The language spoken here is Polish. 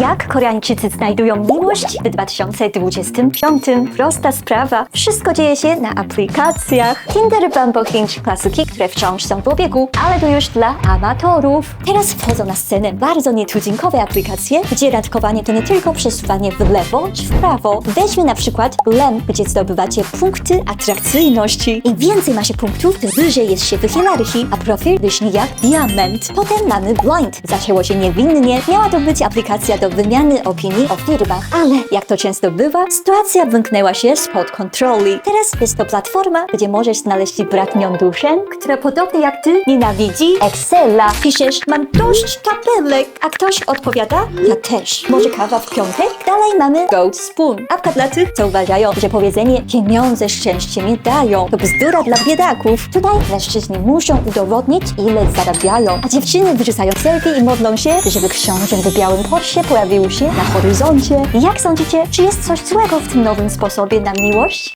Jak Koreańczycy znajdują miłość w 2025? Prosta sprawa. Wszystko dzieje się na aplikacjach. Tinder, Bumble, Hinge, klasyki, które wciąż są w obiegu, ale to już dla amatorów. Teraz wchodzą na scenę bardzo nietuzinkowe aplikacje, gdzie randkowanie to nie tylko przesuwanie w lewo czy w prawo. Weźmy na przykład Lem, gdzie zdobywacie punkty atrakcyjności. Im więcej ma się punktów, tym wyżej jest się w hierarchii, a profil brzmi jak diament. Potem mamy Blind. Zaczęło się niewinnie. Miała to być aplikacja do wymiany opinii o firmach, ale jak to często bywa, sytuacja wymknęła się spod kontroli. Teraz jest to platforma, gdzie możesz znaleźć bratnią duszę, która podobnie jak ty nienawidzi Excela. Piszesz, mam dość tabelek, a ktoś odpowiada, ja też. Może kawa w piątek? Dalej mamy Gold Spoon. Apka dla tych, co uważają, że powiedzenie pieniądze szczęście nie dają to bzdura dla biedaków. Tutaj mężczyźni muszą udowodnić, ile zarabiają, a dziewczyny wyrzucają selfie i modlą się, żeby książę w białym Porsche pojawił się na horyzoncie. Jak sądzicie, czy jest coś złego w tym nowym sposobie na miłość?